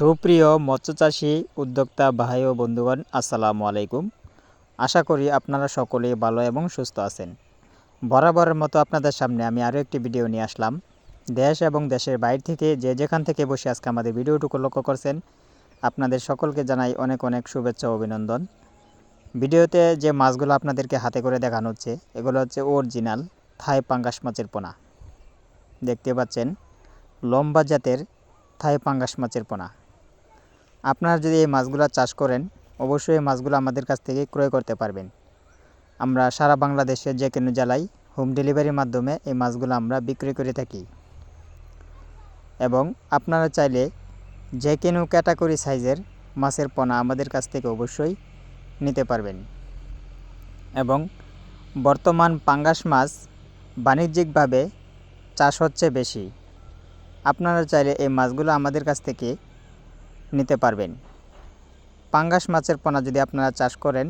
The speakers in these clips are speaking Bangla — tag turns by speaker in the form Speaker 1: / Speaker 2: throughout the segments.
Speaker 1: সুপ্রিয় মৎস্যচাষী উদ্যোক্তা ভাই ও বন্ধুগণ, আসসালামু আলাইকুম। আশা করি আপনারা সকলেই ভালো এবং সুস্থ আছেন। বরাবরের মতো আপনাদের সামনে আমি আরও একটি ভিডিও নিয়ে আসলাম। দেশ এবং দেশের বাইরে থেকে যে যেখান থেকে বসে আজকে আমাদের ভিডিওটুকু লক্ষ্য করছেন, আপনাদের সকলকে জানাই অনেক অনেক শুভেচ্ছা অভিনন্দন। ভিডিওতে যে মাছগুলো আপনাদেরকে হাতে করে দেখানো হচ্ছে, এগুলো হচ্ছে অরিজিনাল থাই পাঙ্গাস মাছের পোনা। দেখতে পাচ্ছেন, লম্বা জাতের থাই পাঙ্গাস মাছের পোনা। আপনারা যদি এই মাছগুলো চাষ করেন, অবশ্যই এই মাছগুলো আমাদের কাছ থেকে ক্রয় করতে পারবেন। আমরা সারা বাংলাদেশে যে কোনো জেলায় হোম ডেলিভারির মাধ্যমে এই মাছগুলো আমরা বিক্রি করে থাকি। এবং আপনারা চাইলে যে কোনো ক্যাটাগরি সাইজের মাছের পোনা আমাদের কাছ থেকে অবশ্যই নিতে পারবেন। এবং বর্তমান পাঙ্গাস মাছ বাণিজ্যিকভাবে চাষ হচ্ছে বেশি। আপনারা চাইলে এই মাছগুলো আমাদের কাছ থেকে নিতে পারবেন। পাঙ্গাস মাছের পোনা যদি আপনারা চাষ করেন,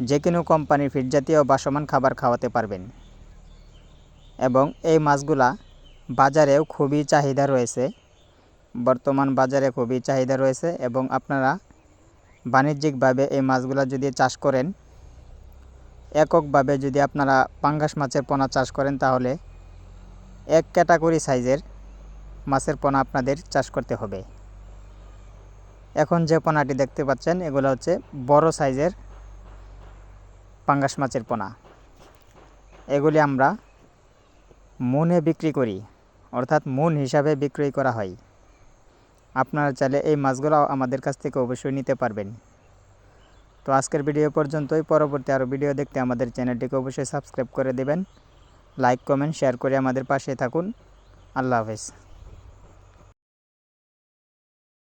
Speaker 1: যে কোনো কোম্পানির ফিড জাতীয় বাসমান খাবার খাওয়াতে পারবেন। এবং এই মাছগুলা বাজারেও খুবই চাহিদা রয়েছে। বর্তমান বাজারে খুবই চাহিদা রয়েছে এবং আপনারা বাণিজ্যিকভাবে এই মাছগুলা যদি চাষ করেন, এককভাবে যদি আপনারা পাঙ্গাস মাছের পোনা চাষ করেন, তাহলে এক ক্যাটাগরি সাইজের মাছের পোনা আপনাদের চাষ করতে হবে। এখন যে পোনাটি দেখতে পাচ্ছেন, এগুলো হচ্ছে বড় সাইজের পাঙ্গাস মাছের পোনা। এগুলি আমরা মনে বিক্রি করি, অর্থাৎ মন হিসাবে বিক্রয় করা হয়। আপনারা চাইলে এই মাছগুলো আমাদের কাছ থেকে অবশ্যই নিতে পারবেন। তো আজকের ভিডিও পর্যন্তই। পরবর্তী আরও ভিডিও দেখতে আমাদের চ্যানেলটিকে অবশ্যই সাবস্ক্রাইব করে দেবেন। লাইক, কমেন্ট, শেয়ার করে আমাদের পাশে থাকুন। আল্লাহ হাফেজ।